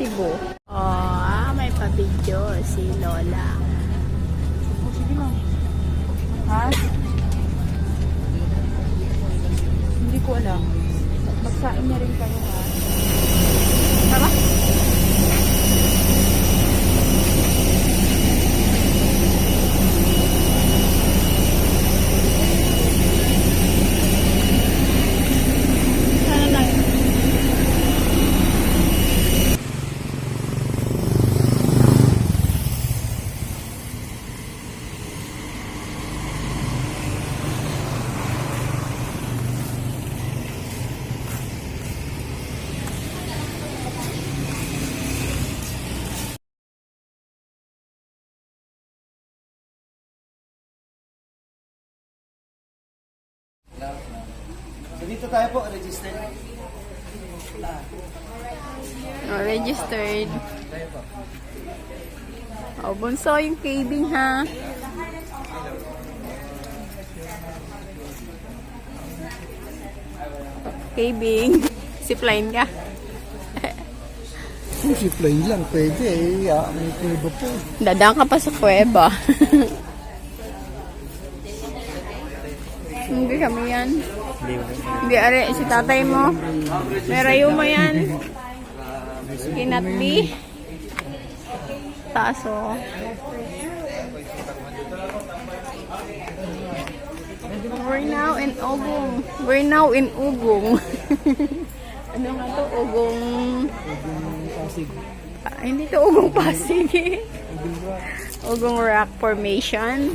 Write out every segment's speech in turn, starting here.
Cebu. Oh, ah, may pabidyo si Lola. Sige lang. Ha? Hindi ko alam. Magsain niya rin kayo ha. Tara. Sana lang. So dito tayo po, registered. Oh, registered. Oh, bunso yung cabing ha. Cabing. Zipline ka. Kung si plane lang, pwede eh. Ah, may kuba po. Dadaan ka pa sa kuweba. Hindi kami yan. Hindi, are, si tatay mo. May rayuma yan. Cannot be. Taso. We're now in Ugong. We're now in Ugong. ano nga to? Ugong... Pasig. Ah, hindi to Ugong Pasig eh. Ugong Rock Formation.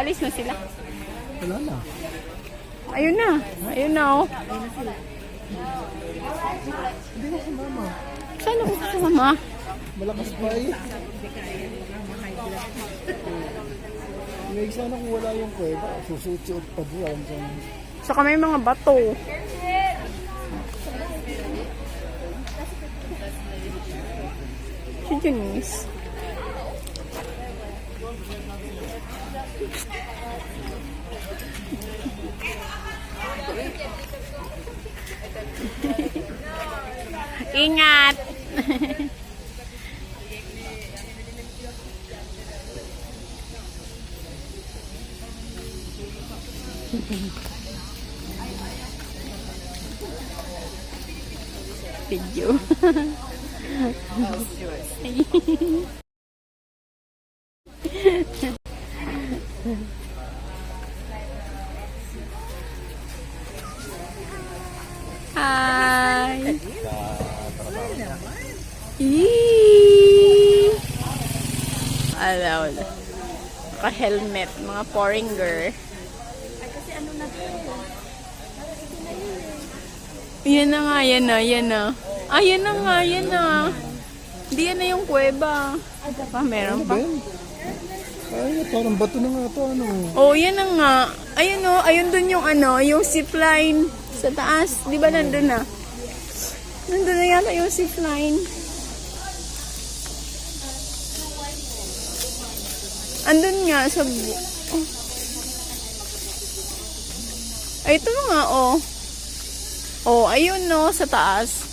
Alis na sila. Wala na. Ayun na. Ayun na oh. Hindi na si mama. Saan ako kasama? Malakas pa eh. May sana kung wala yung kuweba, susuot-suot pa doon. Saka may mga bato. Si Janice. Ingat! Video. Alaw. Naka-helmet, mga foreigner. Yan na nga, yan na, yan na. Ah, yan na nga, yan na. Hindi yan na yung kuweba. Pa, meron pa. Ay, parang bato na nga to, ano. Oh, yan na nga. Ayun oh, ayun dun yung ano, yung zipline sa taas. Di ba nandun na? Nandun na yata yung zipline. Andun nga sa... bu- Oh. Ay, ito nga, oh. Oh, ayun no, sa taas.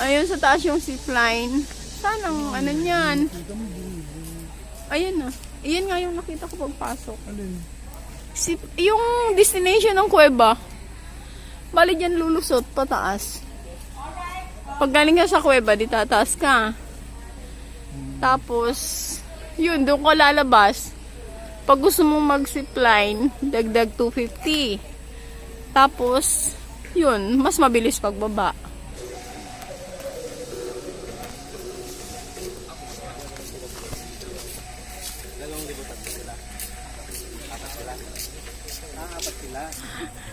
Ayun sa taas yung zipline. Saan ang ano niyan? Ayun na. Iyan nga yung nakita ko pagpasok. Alin? Si, yung destination ng kuweba, bali dyan lulusot pataas. Pag galing ka sa kuweba, di tataas ka. Tapos, yun, doon ka lalabas. Pag gusto mong mag-zipline, dagdag 250. Tapos, yun, mas mabilis pagbaba.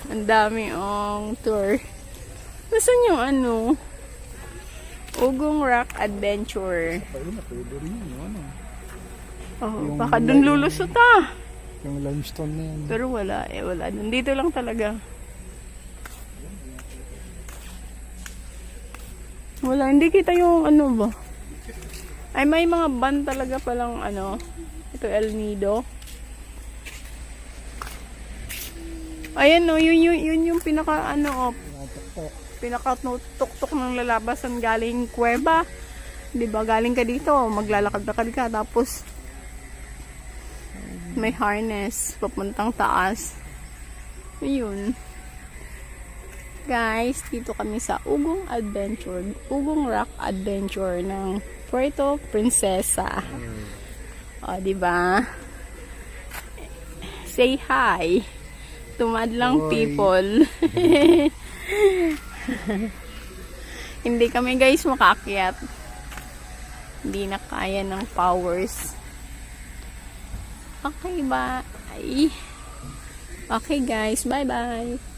Ang dami ong tour. Nasaan yung ano? Ugong Rock Adventure. Ayun na, pwede rin yun, ano. Oh, Yung baka dun lulusot ah. Yung limestone na yan. Pero wala eh, wala. Nandito lang talaga. Wala, hindi kita yung ano ba. Ay, may mga ban talaga palang ano. Ito, El Nido. Ayan no, yun, yun, yun yung pinaka ano, oh, pinaka tuktok ng lalabasan galing kuweba. 'Di ba? Galing ka dito, maglalakad-lakad ka tapos may harness papuntang taas. Ayun. Guys, dito kami sa Ugong Adventure, Ugong Rock Adventure ng Puerto Princesa. O, di ba? Say hi. Tumadlang Hoy. people. Hindi kami guys makakyat. Hindi na kaya ng powers. Okay? Ay. Okay guys, bye-bye.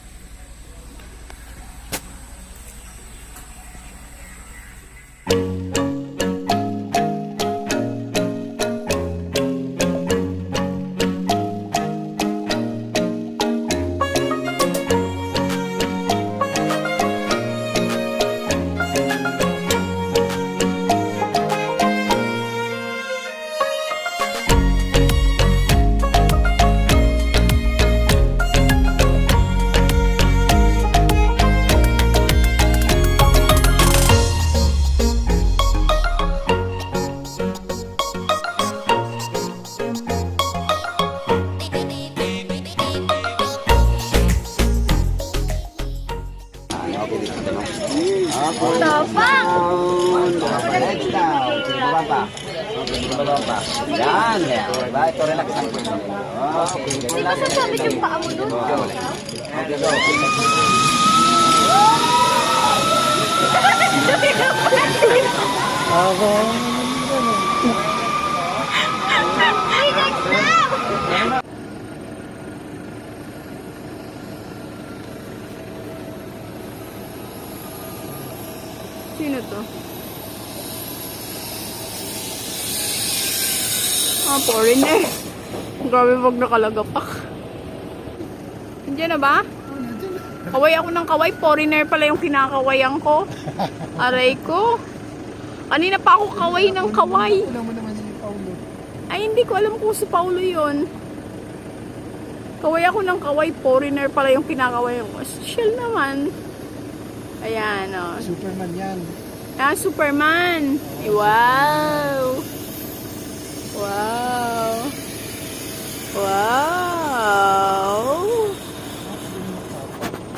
Yan, yan. Diba? Ito relax lang po. Okay. Di ba sasabit yung paa mo doon? Okay, go. Sino to? Ah, foreigner. Grabe wag nakalagapak. Nandiyan na ba? Kaway ako ng kaway. Foreigner pala yung kinakawayan ko. Aray ko. Kanina pa ako kaway ng kaway. Ay, hindi ko alam kung si Paulo yun. Kaway ako ng kaway. Foreigner pala yung kinakawayan ko. Shell naman. Ayan, o. Oh. Superman yan. Ah, Superman! Wow! Wow! Wow!